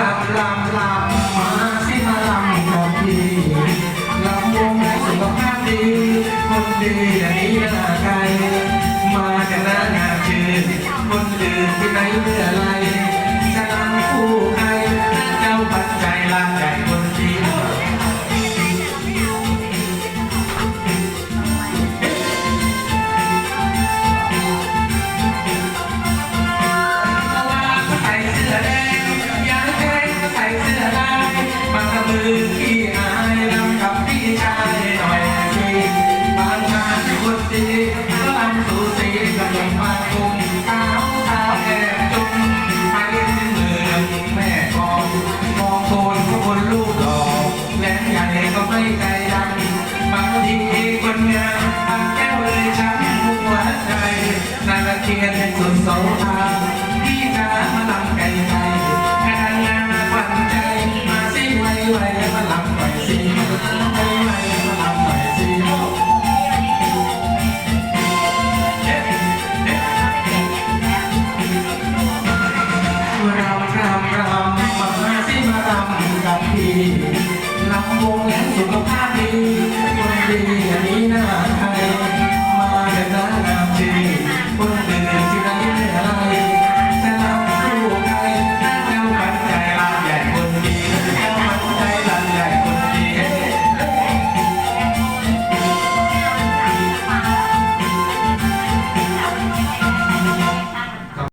ลำลำลำมาสิมาลำกับพี่ลำวงและสุขภาพดีคนดีอย่างนี้น่าใครมากันหน้าหน้าชื่นคนอื่นที่ไหนเมื่อไรจะลำคู่ใครเจ้าปัจจัยลำใหญ่คนจริงเพราะว่าเขาใส่เสื้อแดง ไม่ใจดำบางทีคนงามทางแก้วเลยช้ำหัวใจนาละเทียนสุดโสภาพี่จ๋ามาลำไก่ไทยแค่งานขวัญใจมาสิไวไวมาลำหน่สิไวไวมาลำหน่สิรำรำรำมาสิมารำกับพี่ ลำวงและสุขภาพดี